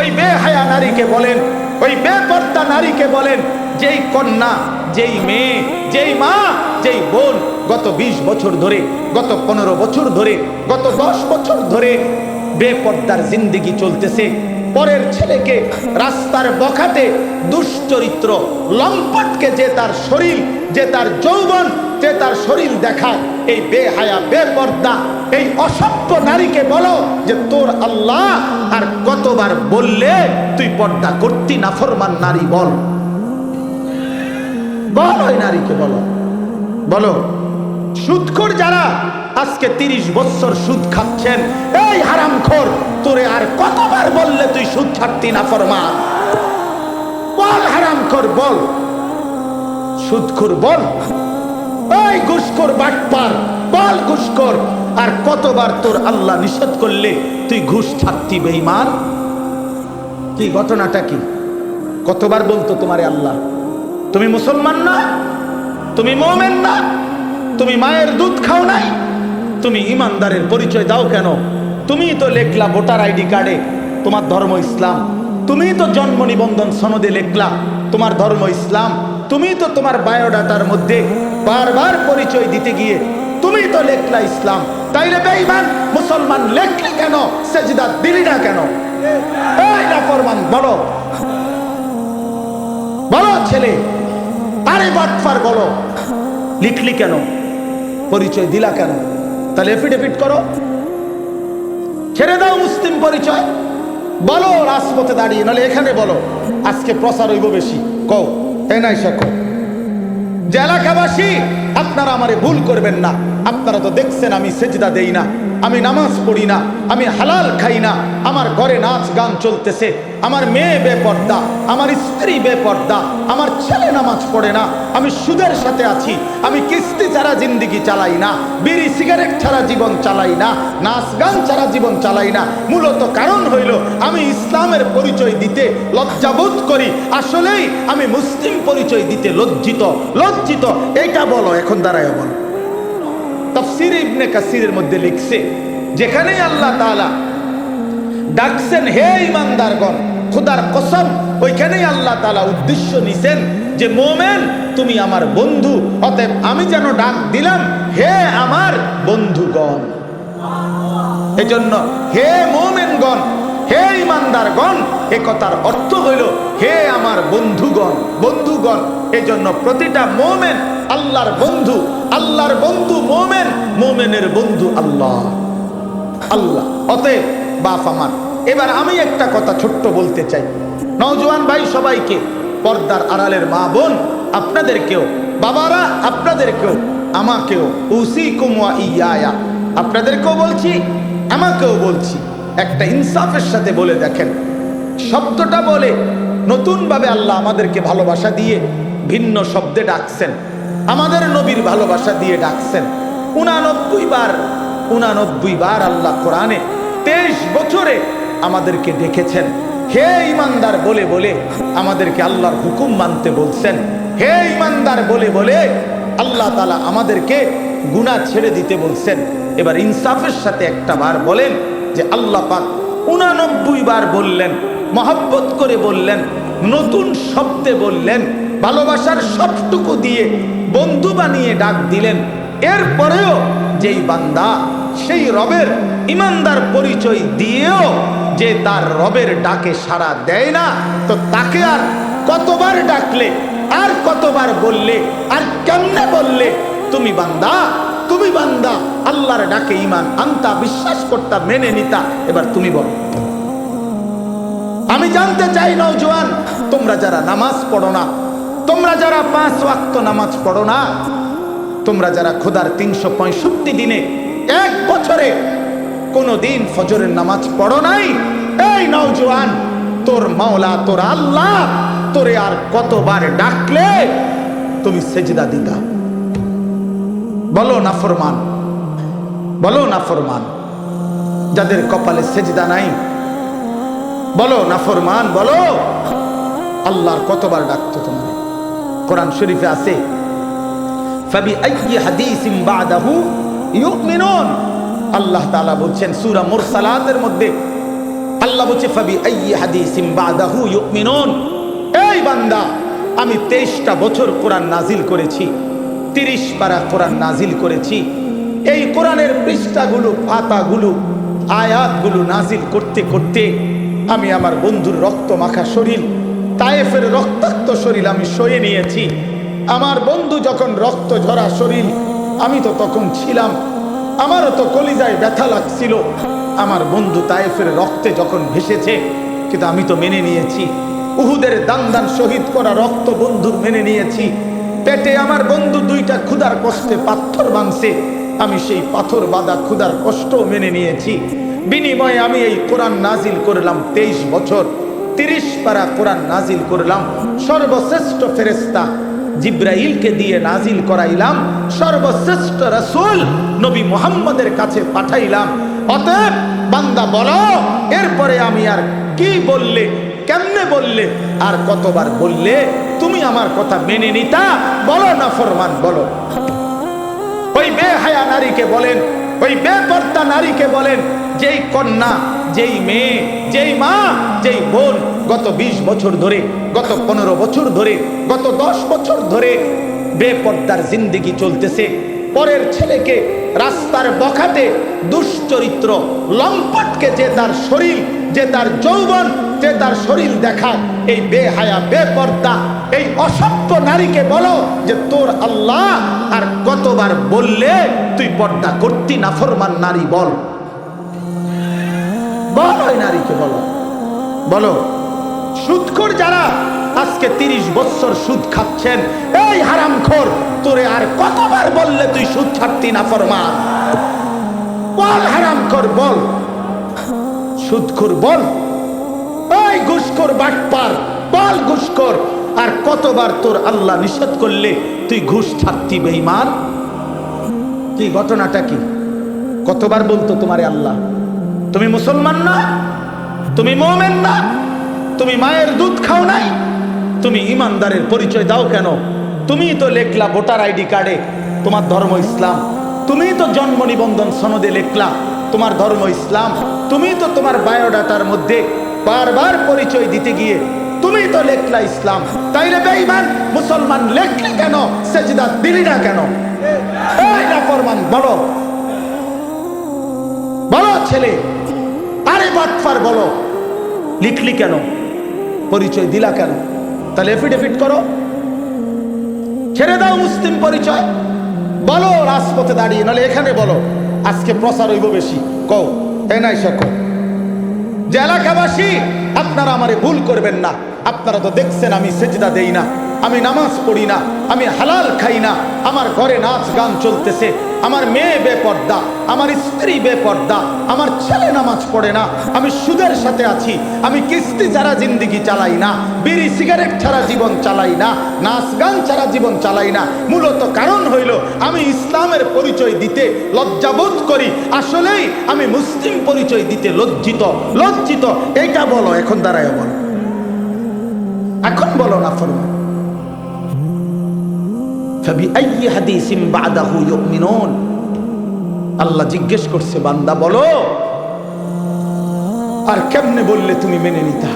ওই বেহায়া নারীকে বলেন, ওই বেপর্দা নারীকে বলেন, যেই কন্যা, যেই মেয়ে, যেই মা, যেই বোন, গত ২০ বছর ধরে, গত পনেরো বছর ধরে, গত দশ বছর ধরে বেপর্দার জিন্দিগি চলতেছে। পরের ছেলেকে রাস্তার বখাতে দুশ্চরিত্র লম্পটকে যে তার শরীর, যে তার যৌবন যে তার শরীর দেখায়, এই বেহায়া, বেপর্দা, এই অসভ্য নারীকে বলো যে তোর আল্লাহ আর কতবার বললে তুই পর্দা করতি না ফরমান নারী বল। বল ওই নারীকে বলো। বলো সুদখোর যারা আজকে তিরিশ বছর সুদ খাচ্ছেন, এই হারামখোর, তোরে আর কতবার বললে তুই সুদ ছাড়তি না ফরমান? বল হারামখোর, বল। সুদখোর বল। ওই ঘুষখোর বাটপার, বল ঘুষখোর। আর কতবার তোর আল্লাহ নিষেধ করলে তুই ঘুষ ছাড়তি বেঈমান? কি ঘটনাটা কি? কতবার বলতো তোমারে আল্লাহ? তুমি মুসলমান না? তুমি মোমেন না? তুমি মায়ের দুধ খাও নাই? তুমি ইমানদারের পরিচয় দাও কেন? তুমি তো লেখলা ভোটার আইডি কার্ডে তোমার ধর্ম ইসলাম। তুমি তো জন্ম নিবন্ধন সনদে লেখলা তোমার ধর্ম ইসলাম। তুমি তো তোমার বায়োডাটার মধ্যে বারবার পরিচয় দিতে গিয়ে, তুমি তো লেখলা ইসলাম, তাইলে বেঈমান, মুসলমান লেখলি কেন? সেজদা দিলি না কেন? এই নাফরমান, বলো। বলো, ছেলে। আরে বাটফার বলো। লিখলি কেন? পরিচয় দিলা কেন? তাহলে এফিডেভিট করো। ছেড়ে দাও মুসলিম পরিচয়। বলো, রাজপথে দাঁড়িয়ে, নাহলে এখানে বলো। আজকে প্রচার হইব বেশি। কও তাই নাই শেখো। যে এলাকাবাসী আপনারা আমারে ভুল করবেন না। আপনারা তো দেখছেন আমি সেজদা দেই না, আমি নামাজ পড়ি না, আমি হালাল খাই না, আমার ঘরে নাচ গান চলতেছে, আমার মেয়ে বেপর্দা, আমার স্ত্রী বেপর্দা, আমার ছেলে নামাজ পড়ে না, আমি সুদের সাথে আছি, আমি কিস্তি ছাড়া জিন্দিগি চালাই না, বিড়ি সিগারেট ছাড়া জীবন চালাই না, নাচ গান ছাড়া জীবন চালাই না, মূলত কারণ হইল আমি ইসলামের পরিচয় দিতে লজ্জাবোধ করি, আসলেই আমি মুসলিম পরিচয় দিতে লজ্জিত লজ্জিত এটা বলো, এখন দাঁড়ায় বলো। তফসির ইবনে কাসিরের মধ্যে লিখছে, যেখানেই আল্লাহ তাআলা ডাকছেন, হে ইমানদারগণ খোদার কসম, ওইখানেই আল্লাহ তাআলা উদ্দেশ্য নিছেন যে, মোমেন, তুমি আমার বন্ধু, অতএব আমি যেন ডাক দিলাম, হে আমার বন্ধুগণ। এজন্য, হে মোমেনগণ ইমানদারগণ এ কথার অর্থ হইল, হে আমার বন্ধুগণ বন্ধুগণ, এজন্য প্রতিটা মোমেন আল্লাহর বন্ধু আল্লাহর বন্ধু মোমেন, মোমেনের বন্ধু আল্লাহ। আল্লাহ, অতএব বাপ আমার, এবার আমি একটা কথা ছোট্ট বলতে চাই। নওজোয়ান ভাই সবাইকে, পর্দার আড়ালের মা বোন, আপনাদেরকেও, বাবারা আপনাদেরকেও, আমাকেও উসি কুমুয়া ইয়া আপনাদেরকেও বলছি, আমাকেও বলছি। একটা ইনসাফের সাথে বলে দেখেন। শব্দটা বলে, নতুনভাবে আল্লাহ আমাদেরকে ভালোবাসা দিয়ে ভিন্ন শব্দে ডাকছেন। আমাদের নবীর ভালোবাসা দিয়ে ডাকছেন। উনানব্বই বার উনানব্বই বার আল্লাহ কোরআনে তেইশ বছরে আমাদেরকে ডেকেছেন। হে ইমানদার বলে বলে আমাদেরকে আল্লাহর হুকুম মানতে বলছেন। হে ইমানদার বলে বলে আল্লাহ তালা আমাদেরকে গুণা ছেড়ে দিতে বলছেন। এবার ইনসাফের সাথে একটা বার বলেন যে আল্লাহ পাক উনানব্বই বার বললেন, মহব্বত করে বললেন, নতুন শব্দে বললেন, ভালোবাসার সবটুকু দিয়ে বন্ধু বানিয়ে ডাক দিলেন। এরপরেও যেই বান্দা সেই রবের ইমানদার পরিচয় দিয়েও যে তার রবের ডাকে সাড়া দেয় না, তো তাকে আর কতবার ডাকলে, আর কতবার বললে, আর কেমনে বললে, তুমি বান্দা তুমি বান্দা, আল্লাহর ডাকে ইমান আনতা বিশ্বাস করতা মেনে নিতা, এবার তুমি বলো। আমি জানতে চাই নৌজওয়ান তোমরা যারা নামাজ পড়ো না, তোমরা যারা পাঁচ ওয়াক্ত নামাজ পড়ো না, তোমরা যারা খোদার তিনশো পঁয়ষট্টি দিনে এক বছরে কোনো দিন ফজরের নামাজ পড়ো নাই, এই নৌজওয়ান তোর মাওলা, তোর আল্লাহ, তোরে আর কতবার ডাকলে তুমি সেজদা দিতা। বলো না ফরমান। বলো না ফরমান। যাদের কপালে সেজদা নাই, বলো না ফরমান, বলো। আল্লাহর কতবার ডাকতো তোমার কোরআন শরীফে আছে, ফাবি আইয়ি হাদিসিম বাদাহু ইউমিনুন। আল্লাহ তাআলা বলছেন, সূরা মুরসালাতের মধ্যে আল্লাহ বলছে, ফাবি আইয়ি হাদিসিম বাদাহু ইউমিনুন। এই বান্দা, আমি তেইশটা বছর কোরআন নাজিল করেছি। তিরিশ পারা কোরআন নাজিল করেছি। এই কোরআনের পৃষ্ঠাগুলো, পাতাগুলো, আয়াতগুলো নাজিল করতে করতে আমি আমার বন্ধুর রক্ত মাখা শরীর, তায়েফের রক্তাক্ত শরীর আমি সয়ে নিয়েছি। আমার বন্ধু যখন রক্ত ঝরা শরীর, আমি তো তখন ছিলাম। আমারও তো কলিজায় ব্যথা লাগছিল। আমার বন্ধু তায়েফের রক্তে যখন ভেসেছে, কিন্তু আমি তো মেনে নিয়েছি। উহুদের দান দান শহীদ করা রক্ত বন্ধুর মেনে নিয়েছি। পেটে আমার বন্ধু দুইটা ক্ষুধার কষ্টে পাথর ভাঙছে আমি সেই পাথর বাঁধা ক্ষুধার কষ্ট মেনে নিয়েছি। বিনিময়ে আমি এই কোরআন নাজিল করলাম তেইশ বছর। তিরিশ পারা কোরআন নাজিল করলাম। সর্বশ্রেষ্ঠ ফেরেস্তা জিব্রাইলকে দিয়ে নাজিল করাইলাম। সর্বশ্রেষ্ঠ রাসূল নবী মোহাম্মদের কাছে পাঠাইলাম। অতএব বান্দা বলো, এরপরে আমি আর কি বললে, কেমনে বললে, আর কতবার বললে? তুমি আমার কথা মেনে নিতা, বলো না ফরমান, বলো। ওই বেহায়া নারীকে বলেন, ওই বেপর্দা নারীকে বলেন, যেই কন্যা, যেই মেয়ে, যেই মা, যেই বোন, গত ২০ বছর ধরে, গত পনেরো বছর ধরে, গত দশ বছর ধরে বেপর্দার জিন্দিগি চলতেছে। পরের ছেলেকে রাস্তার বখাতে দুশ্চরিত্র লম্পটকে যে তার শরীর, যে তার যৌবন, যে তার শরীর দেখা এই বেহায়া, বেপর্দা, এই অসভ্য নারীকে বলো যে তোর আল্লাহ আর কতবার বললে তুই পর্দা করতি না ফরমান নারী বল। বল ওই নারীকে বলো। বলো সুদখোর যারা আজকে তিরিশ বছর সুদ খাচ্ছেন, এই হারামখোর, তোরে আর কতবার বললে তুই সুদ ছাড়তি না ফরমান? বল হারামখোর, বল। সুদখোর বল। ওই ঘুষখোর বাটপার, বল ঘুষখোর। আর কতবার তোর আল্লাহ নিষেধ করলে তুই ঘুষ ছাড়তি বেঈমান কি ঘটনাটা কি? কতবার বলতো তোমারে আল্লাহ? তুমি মুসলমান না? তুমি মোমেন না? তুমি মায়ের দুধ খাও নাই? তুমি ইমানদারের পরিচয় দাও কেন? তুমি তো লেখলা ভোটার আইডি কার্ডে তোমার ধর্ম ইসলাম। তুমি তো জন্ম নিবন্ধন সনদে লেখলা তোমার ধর্ম ইসলাম। তুমি তো তোমার বায়োডাটার মধ্যে বারবার পরিচয় দিতে গিয়ে, তুমি তো লেখলা ইসলাম, তাইলে বেঈমান, মুসলমান লেখলি কেন? সেজদা দিলি না কেন? এই না ফরমান বলো। বলো, ছেলে। আরে বাটফার বলো। লিখলি কেন? পরিচয় দিলা কেন? তাহলে এফিডেভিট করো। ছেড়ে দাও মুসলিম পরিচয়। বলো, রাজপথে দাঁড়িয়ে, নাহলে এখানে বলো। আজকে প্রচার হইব বেশি। কও তাই নাই সে কও যে এলাকাবাসী আপনারা আমারে ভুল করবেন না। আপনারা তো দেখছেন আমি সেজদা দেই না, আমি নামাজ পড়ি না, আমি হালাল খাই না, আমার ঘরে নাচ গান চলতেছে। আমার মেয়ে বেপর্দা, আমার স্ত্রী বেপর্দা, আমার ছেলে নামাজ পড়ে না, আমি সুদের সাথে আছি, আমি কিস্তি ছাড়া জিন্দিগি চালাই না, বিড়ি, সিগারেট ছাড়া জীবন চালাই না, নাচ গান ছাড়া জীবন চালাই না। মূলত কারণ হইল, আমি ইসলামের পরিচয় দিতে লজ্জাবোধ করি, আসলেই আমি মুসলিম পরিচয় দিতে লজ্জিত লজ্জিত। এইটা বলো, এখন দাঁড়ায় বলো। এখন বলো না, ফরমান। আল্লাহ জিজ্ঞেস করছে বান্দা বলো আর কেমনে বললে তুমি মেনে নিতা?